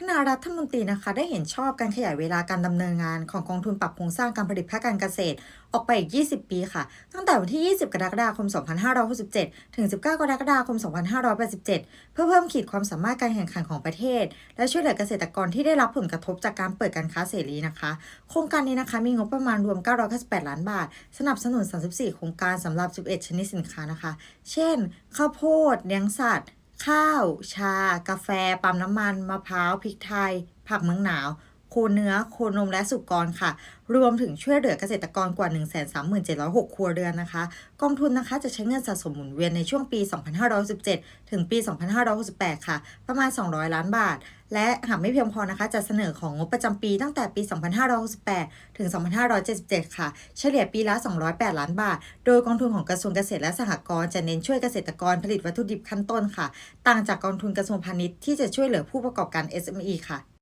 คณะรัฐมนตรีนะคะได้เห็นชอบการขยายเวลาการดำเนินงานของกองทุนปรับโครงสร้างการผลิตภาคการเกษตร ออกไปอีก 20 ปีค่ะ ตั้งแต่วันที่ 20 กรกฎาคม 2567 ถึง 19 กรกฎาคม 2587 เพื่อเพิ่มขีดความสามารถการแข่งขันของประเทศ และช่วยเหลือเกษตรกรที่ได้รับผลกระทบจากการเปิดการค้าเสรีนะคะ โครงการนี้นะคะมีงบประมาณรวม 998 ล้านบาท สนับสนุน 34 โครงการสำหรับ 11 ชนิดสินค้านะคะ เช่น ข้าวโพดเลี้ยงสัตว์ ข้าว ชา กาแฟ ปั๊มน้ำมัน มะพร้าว พริกไทย ผักเมืองหนาว โคเนื้อ โคนมและสุกรค่ะ รวมถึงช่วยเหลือเกษตรกรกว่า 137,600ครัวเรือนนะคะ กองทุนนะคะจะใช้เงินสะสมหมุนเวียนในช่วงปี 2517 ถึงปี 2568 ค่ะ ประมาณ 200 ล้านบาท และหากไม่เพียงพอนะคะ จะเสนอของงบประจำปีตั้งแต่ปี 2568 ถึง 2577 ค่ะ เฉลี่ยปีละ 208 ล้านบาท โดยกองทุนของกระทรวงเกษตรและสหกรณ์จะเน้นช่วยเกษตรกรผลิตวัตถุดิบขั้นต้นค่ะ ต่างจากกองทุนกระทรวงพาณิชย์ที่จะช่วยเหลือผู้ประกอบการ SME ค่ะ